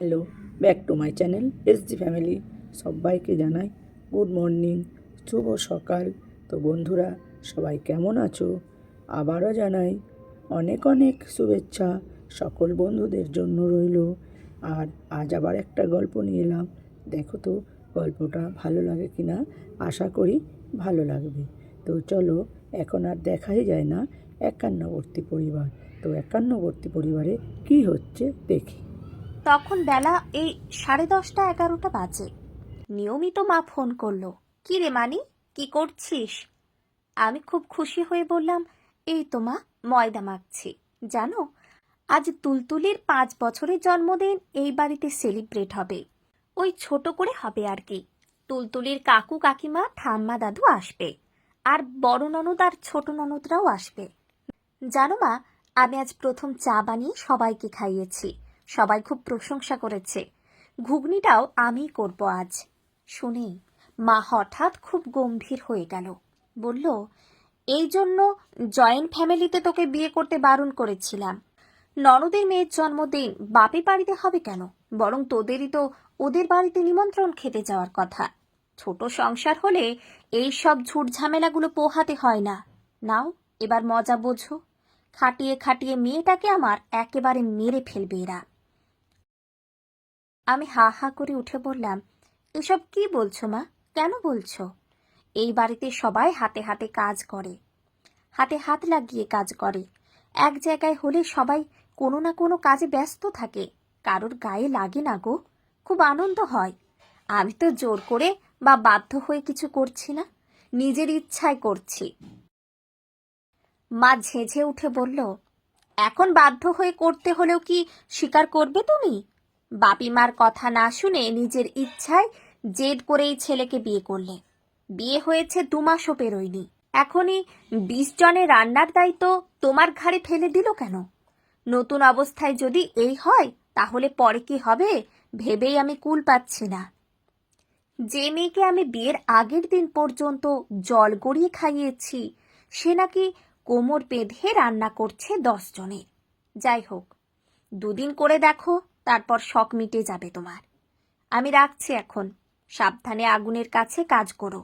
Hello back to my channel S G family সবাইকে জানাই good morning শুভ সকাল। তো বন্ধুরা, সবাই কেমন আছো? আবারও জানাই অনেক অনেক শুভেচ্ছা। সকল বন্ধুদের জন্য রইল। আর আজ আবার একটা গল্প নিয়ে এলাম। দেখো তো, গল্পটা ভালো লাগে কি না আশা করি ভালো লাগবে। তো চলো, এখন আর দেখাই যায় না। একান্নবর্তী পরিবার। তো একান্নবর্তী পরিবারে কি হচ্ছে দেখি। তখন বেলা এই সাড়ে দশটা এগারোটা বাজে। নিয়মিত মা ফোন করল, কি রে মানি, কি করছিস? আমি খুব খুশি হয়ে বললাম, এই তো মা, ময়দা মাখছি। জানো, আজ তুলতুলির পাঁচ বছরের জন্মদিন, এই বাড়িতে সেলিব্রেট হবে। ওই ছোট করে হবে আর কি। তুলতুলির কাকু কাকিমা, ঠাম্মা দাদু আসবে। আর বড় ননদ আর ছোট ননদরাও আসবে। জানো মা, আমি আজ প্রথম চা বানিয়ে সবাইকে খাইয়েছি। সবাই খুব প্রশংসা করেছে। ঘুগনিটাও আমিই করব আজ। শুনে, মা হঠাৎ খুব গম্ভীর হয়ে গেল। বলল, এই জন্য জয়েন্ট ফ্যামিলিতে তোকে বিয়ে করতে বারণ করেছিলাম। ননদের মেয়ের জন্মদিন বাপে বাড়িতে হবে কেন? বরং তোদেরই তো ওদের বাড়িতে নিমন্ত্রণ খেতে যাওয়ার কথা। ছোট সংসার হলে এই সব ঝুট ঝামেলাগুলো পোহাতে হয় না। নাও, এবার মজা বোঝো। খাটিয়ে খাটিয়ে মেয়েটাকে আমার একেবারে মেরে ফেলবে এরা। আমি হা হা করে উঠে বললাম, এসব কি বলছো মা? কেন বলছো? এই বাড়িতে সবাই হাতে হাতে কাজ করে। হাতে হাত লাগিয়ে কাজ করে। এক জায়গায় হলে সবাই কোনো না কোনো কাজে ব্যস্ত থাকে। কারোর গায়ে লাগে না গো। খুব আনন্দ হয়। আমি তো জোর করে বা বাধ্য হয়ে কিছু করছি না। নিজের ইচ্ছায় করছি। মা ঝেঝে উঠে বলল, এখন বাধ্য হয়ে করতে হলেও কি স্বীকার করবে তুমি? বাপি মার কথা না শুনে নিজের ইচ্ছায় জেদ করেই ছেলেকে বিয়ে করলে। বিয়ে হয়েছে দু মাসও পেরোয়নি। এখনই বিশ জনের রান্নার দায়িত্ব তোমার ঘাড়ে ফেলে দিল কেন? নতুন অবস্থায় যদি এই হয়, তাহলে পরে কি হবে ভেবেই আমি কুল পাচ্ছি না। যে মেয়েকে আমি বিয়ের আগের দিন পর্যন্ত জল গড়িয়ে খাইয়েছি, সে নাকি কোমর বেঁধে রান্না করছে দশ জনে। যাই হোক, দুদিন করে দেখো তারপর শখ মিটে যাবে তোমার। আমি রাখছি এখন। সাবধানে আগুনের কাছে কাজ করো।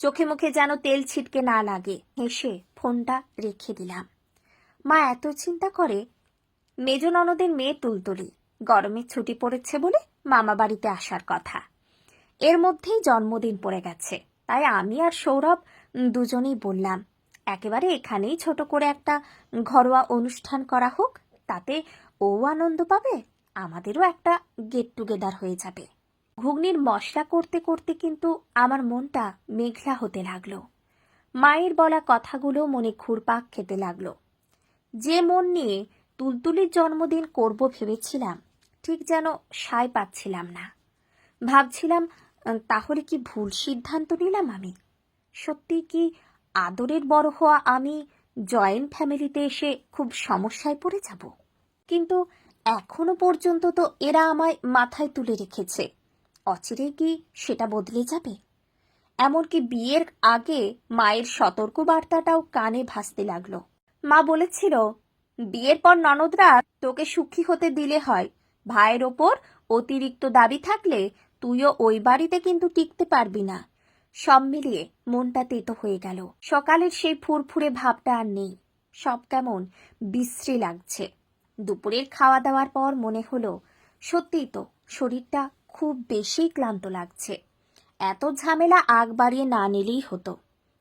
চোখে মুখে যেন তেল ছিটকে না লাগে। হেসে ফোনটা রেখে দিলাম। মা এত চিন্তা করে, মেজ ননদের মেয়ে তুলতুলি। গরমে ছুটি পড়েছে বলে মামা বাড়িতে আসার কথা। এর মধ্যেই জন্মদিন পড়ে গেছে। তাই আমি আর সৌরভ দুজনেই বললাম, একেবারে এখানেই ছোট করে একটা ঘরোয়া অনুষ্ঠান করা হোক। তাতে ও আনন্দ পাবে আমাদেরও একটা গেট টুগেদার হয়ে যাবে। ঘুগনির মশলা করতে করতে কিন্তু আমার মনটা মেঘলা হতে লাগল। মায়ের বলা কথাগুলো মনে ঘুরপাক খেতে লাগল। যে মন নিয়ে তুলতুলির জন্মদিন করব ভেবেছিলাম, ঠিক যেন সায় পাচ্ছিলাম না। ভাবছিলাম তাহলে কি ভুল সিদ্ধান্ত নিলাম আমি? সত্যি কি আদরের বড় হওয়া আমি জয়েন্ট ফ্যামিলিতে এসে খুব সমস্যায় পড়ে যাব? কিন্তু এখনও পর্যন্ত তো এরা আমায় মাথায় তুলে রেখেছে। অচিরে কি সেটা বদলে যাবে? এমনকি বিয়ের আগে মায়ের সতর্ক বার্তাটাও কানে ভাসতে লাগল। মা বলেছিল, বিয়ের পর ননদরা তোকে সুখী হতে দিলে হয়। ভাইয়ের ওপর অতিরিক্ত দাবি থাকলে তুইও ওই বাড়িতে কিন্তু টিকতে পারবি না। সব মিলিয়ে মনটা তেতো হয়ে গেল। সকালের সেই ফুরফুরে ভাবটা আর নেই। সব কেমন বিশ্রী লাগছে। দুপুরের খাওয়া দাওয়ার পর মনে হলো, সত্যিই তো শরীরটা খুব বেশি ক্লান্ত লাগছে। এত ঝামেলা আগ বাড়িয়ে না নিলেই হতো।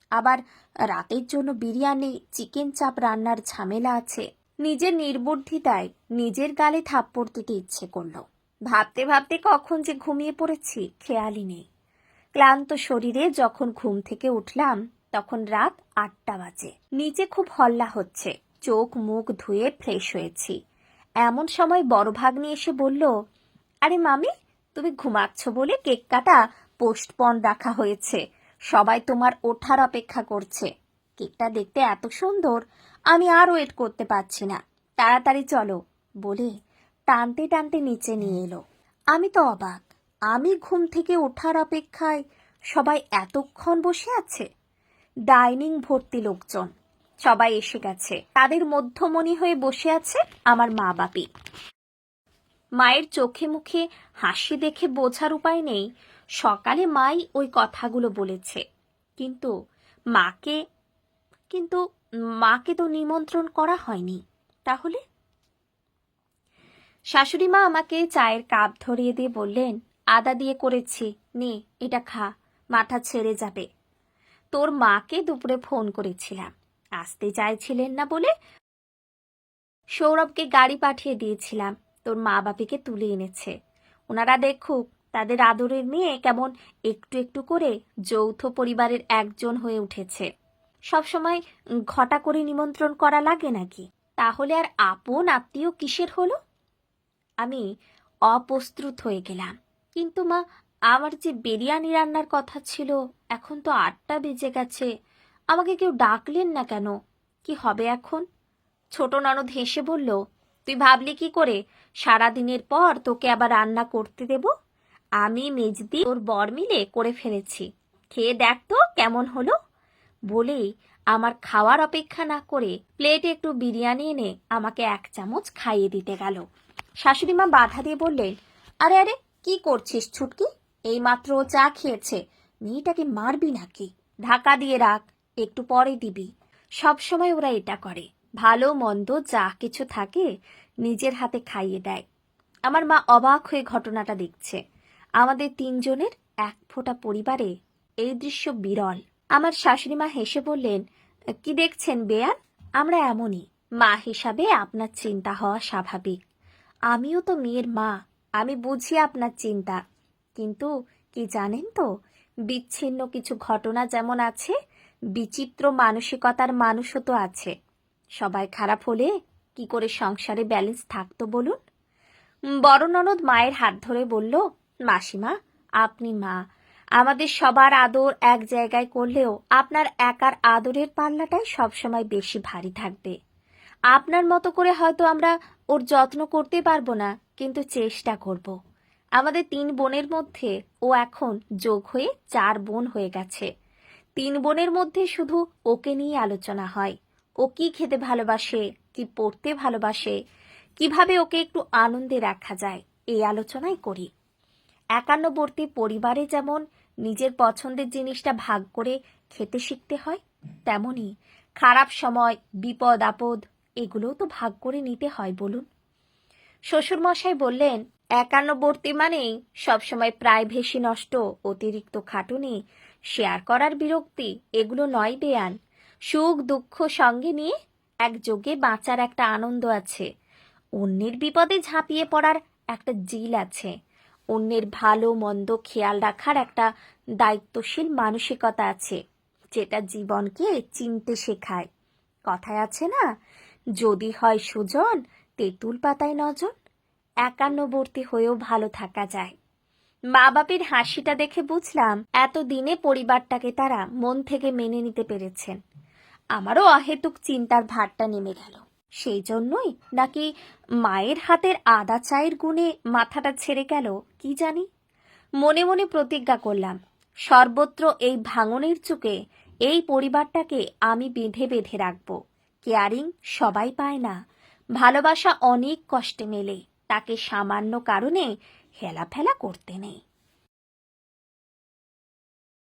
আবার রাতের জন্য বিরিয়ানি, চিকেন চাপ রান্নার ঝামেলা আছে। নিজের নির্বুদ্ধিতায় নিজের গালে থাপ্পড় দিতে ইচ্ছে করল। ভাবতে ভাবতে কখন যে ঘুমিয়ে পড়েছি, খেয়ালই নেই। ক্লান্ত শরীরে যখন ঘুম থেকে উঠলাম, তখন রাত আটটা বাজে। নিচে খুব হল্লা হচ্ছে। চোখ মুখ ধুয়ে ফ্রেশ হয়েছি। এমন সময় বড় ভাগ্নি এসে বলল, আরে মামি, তুমি ঘুমাচ্ছ বলে কেক কাটা পোস্টপন রাখা হয়েছে। সবাই তোমার ওঠার অপেক্ষা করছে। কেকটা দেখতে এত সুন্দর, আমি আর ওয়েট করতে পারছি না। তাড়াতাড়ি চলো, বলে টানতে টানতে নিচে নিয়ে এলো। আমি তো অবাক, আমি ঘুম থেকে ওঠার অপেক্ষায় সবাই এতক্ষণ বসে আছে? ডাইনিং ভর্তি লোকজন সবাই এসে গেছে। তাদের মধ্যমণি হয়ে বসে আছে আমার মা বাপি। মায়ের চোখে মুখে হাসি দেখে বোঝার উপায় নেই। সকালে মাই ওই কথাগুলো বলেছে। কিন্তু মাকে কিন্তু মাকে তো নিমন্ত্রণ করা হয়নি। তাহলে? শাশুড়ি মা আমাকে চায়ের কাপ ধরিয়ে দিয়ে বললেন, আদা দিয়ে করেছি। নে, এটা খা। মাথা ছেড়ে যাবে। তোর মাকে দুপুরে ফোন করেছিলাম। আসতে চাইছিলেন না বলে সৌরভকে গাড়ি পাঠিয়ে দিয়েছিলাম। তোর মা বাপিকে তুলে এনেছে। ওনারা দেখুক, তাদের আদরের মেয়ে কেমন একটু একটু করে যৌথ পরিবারের একজন হয়ে উঠেছে। সবসময় ঘটা করে নিমন্ত্রণ করা লাগে নাকি? তাহলে আর আপন আত্মীয় কিসের হলো? আমি অপ্রস্তুত হয়ে গেলাম। কিন্তু মা, আমার যে বিরিয়ানি রান্নার কথা ছিল, এখন তো আটটা বেজে গেছে। আমাকে কেউ ডাকলেন না কেন? কি হবে এখন? ছোট ননদ হেসে বলল, তুই ভাবলি কি করে? সারা দিনের পর তোকে আবার রান্না করতে দেব? আমি, মেজদি ওর বর মিলে করে ফেলেছি। খেয়ে দেখ তো কেমন হলো? বলেই আমার খাওয়ার অপেক্ষা না করে প্লেটে একটু বিরিয়ানি এনে আমাকে এক চামচ খাইয়ে দিতে গেল। শাশুড়ি মা বাধা দিয়ে বললেন, আরে আরে, কি করছিস ছুটকি? এইমাত্র ও চা খেয়েছে। মেয়েটাকে মারবি নাকি? ঢাকা দিয়ে রাখ। একটু পরে দিবি। সব সময় ওরা এটা করে। ভালো, মন্দ, যা কিছু থাকে নিজের হাতে খাইয়ে দেয়। আমার মা অবাক হয়ে ঘটনাটা দেখছে। আমাদের তিনজনের এক ফোঁটা পরিবারে এই দৃশ্য বিরল। আমার শাশুড়ি মা হেসে বললেন, কি দেখছেন বেয়ান? আমরা এমনই। মা হিসাবে আপনার চিন্তা হওয়া স্বাভাবিক। আমিও তো মেয়ের মা। আমি বুঝি আপনার চিন্তা। কিন্তু কি জানেন তো, বিচ্ছিন্ন কিছু ঘটনা যেমন আছে বিচিত্র মানসিকতার মানুষও তো আছে। সবাই খারাপ হলে কি করে সংসারে ব্যালেন্স থাকতো বলুন? বড় ননদ মায়ের হাত ধরে বলল, মাসিমা, আপনি মা। আমাদের সবার আদর এক জায়গায় করলেও আপনার একার আদরের পাল্লাটাই সবসময় বেশি ভারী থাকবে। আপনার মতো করে হয়তো আমরা ওর যত্ন করতে পারব না, কিন্তু চেষ্টা করব। আমাদের তিন বোনের মধ্যে ও এখন যোগ হয়ে চার বোন হয়ে গেছে। তিন বোনের মধ্যে শুধু ওকে নিয়ে আলোচনা হয়। ও কি খেতে ভালোবাসে, কি পড়তে ভালোবাসে, কীভাবে ওকে একটু আনন্দে রাখা যায়, এই আলোচনাই করি। একান্নবর্তী পরিবারে যেমন নিজের পছন্দের জিনিসটা ভাগ করে খেতে শিখতে হয়, তেমনি খারাপ সময়, বিপদ, আপদ, এগুলোও তো ভাগ করে নিতে হয়, বলুন। শ্বশুরমশাই বললেন, একান্নবর্তী মানেই সবসময় প্রাইভেসি নষ্ট, অতিরিক্ত খাটুনি শেয়ার করার বিরক্তি, এগুলো নয় বেয়ান। সুখ, দুঃখ সঙ্গে নিয়ে একযোগে বাঁচার একটা আনন্দ আছে। অন্যের বিপদে ঝাঁপিয়ে পড়ার একটা জিল আছে। অন্যের ভালো, মন্দ খেয়াল রাখার একটা দায়িত্বশীল মানসিকতা আছে, যেটা জীবনকে চিনতে শেখায়। কথায় আছে না, যদি হয় সুজন, তেঁতুল পাতায় নজন, একান্নবর্তী হয়েও ভালো থাকা যায়। মা বাপের হাসিটা দেখে বুঝলাম এতদিনে পরিবারটাকে তারা মন থেকে মেনে নিতে পেরেছেন। আমারও অহেতুক চিন্তার ভারটা নেমে গেল। সেই জন্যই নাকি মায়ের হাতের আদা চায়ের গুণে মাথাটা ছেড়ে গেল, কি জানি? মনে মনে প্রতিজ্ঞা করলাম, সর্বত্র এই ভাঙনের চুকে এই পরিবারটাকে আমি বেঁধে বেঁধে রাখব। কেয়ারিং সবাই পায় না, ভালোবাসা অনেক কষ্টে মেলে, তাকে সামান্য কারণে হেলাফেলা করতে নেই।